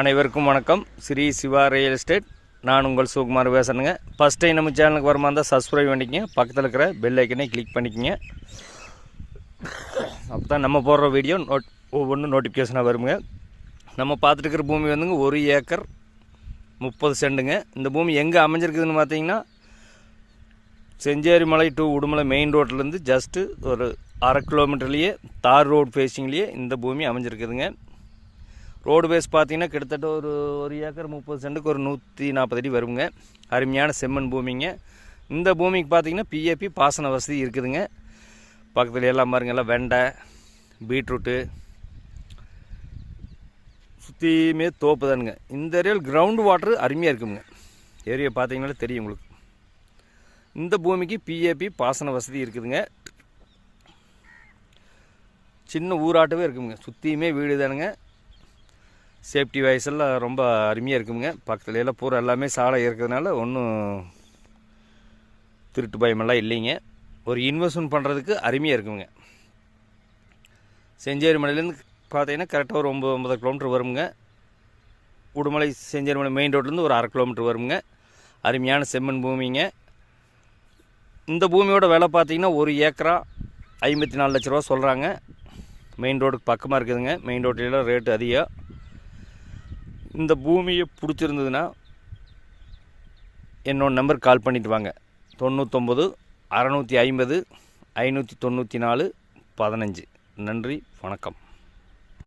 அனைவருக்கும் வணக்கம். Sri Siva real estate. நான் உங்கள் சுகுமார் பேசணுங்க ஃபஸ்ட் டைம் நம்ம சேனலுக்கு வரமா இருந்தால் சப்ஸ்கிரைப் பண்ணிக்கங்க. பக்கத்தில் இருக்கிற பெல் ஐக்கனே கிளிக் பண்ணிக்கங்க. அப்போ தான் நம்ம போடுற வீடியோ நோட் ஒவ்வொன்றும் நோட்டிஃபிகேஷனாக வருங்க. நம்ம பார்த்துட்டு இருக்கிற பூமி வந்துங்க ஒரு ஏக்கர் முப்பது செண்டுங்க. இந்த பூமி எங்கே அமைஞ்சிருக்குதுன்னு பார்த்தீங்கன்னா செஞ்சேரிமலை டு உடுமலை மெயின் ரோட்லேருந்து ஜஸ்ட்டு ஒரு அரை கிலோமீட்டர்லேயே தார் ரோடு ஃபேஸிங்லேயே இந்த பூமி அமைஞ்சிருக்குதுங்க. ரோடு பேஸ் பார்த்தீங்கன்னா கிட்டத்தட்ட ஒரு ஒரு ஏக்கர் முப்பது சென்ட்டுக்கு ஒரு நூற்றி நாற்பது அடி வருங்க. அருமையான செம்மண் பூமிங்க. இந்த பூமிக்கு பார்த்தீங்கன்னா பிஏபி பாசன வசதி இருக்குதுங்க. பக்கத்தில் எல்லாம் பாருங்க எல்லாம் வெண்டை பீட்ரூட்டு சுற்றியுமே தோப்பு தானுங்க. இந்த ஏரியாவில் கிரவுண்ட் வாட்டர் அருமையாக இருக்குங்க. ஏரியா பார்த்தீங்கனாலே தெரியும் உங்களுக்கு. இந்த பூமிக்கு பிஏபி பாசன வசதி இருக்குதுங்க. சின்ன ஊராட்டவே இருக்குங்க. சுற்றியுமே வீடு தானுங்க. சேஃப்டி வைஸ் எல்லாம் ரொம்ப அருமையாக இருக்குங்க பக்கத்துல எல்லாம் பூரா எல்லாமே சாலை இருக்கிறதுனால ஒன்றும் திருட்டு பயமெல்லாம் இல்லைங்க. ஒரு இன்வெஸ்ட்மெண்ட் பண்ணுறதுக்கு அருமையாக இருக்குங்க செஞ்சேரி மலையிலேருந்து பார்த்தீங்கன்னா கரெக்டாக ஒரு ஒம்பது ஒன்பது கிலோமீட்டர் வருங்க உடுமலை செஞ்சேரி மலை மெயின் ரோட்லேருந்து ஒரு அரை கிலோமீட்டர் வருங்க அருமையான செம்மண் பூமிங்க. இந்த பூமியோட விலை பார்த்தீங்கன்னா ஒரு ஏக்கரா ஐம்பத்தி நாலு லட்ச ரூபா சொல்கிறாங்க மெயின் ரோடுக்கு பக்கமாக இருக்குதுங்க. மெயின் ரோட்லாம் ரேட்டு அதிகம். இந்த பூமியை பிடிச்சிருந்ததுன்னா என்னோட நம்பர் கால் பண்ணிட்டு வாங்க. தொண்ணூத்தொம்பது அறநூற்றி ஐம்பது ஐநூற்றி தொண்ணூற்றி நாலு பதினஞ்சு. நன்றி வணக்கம்.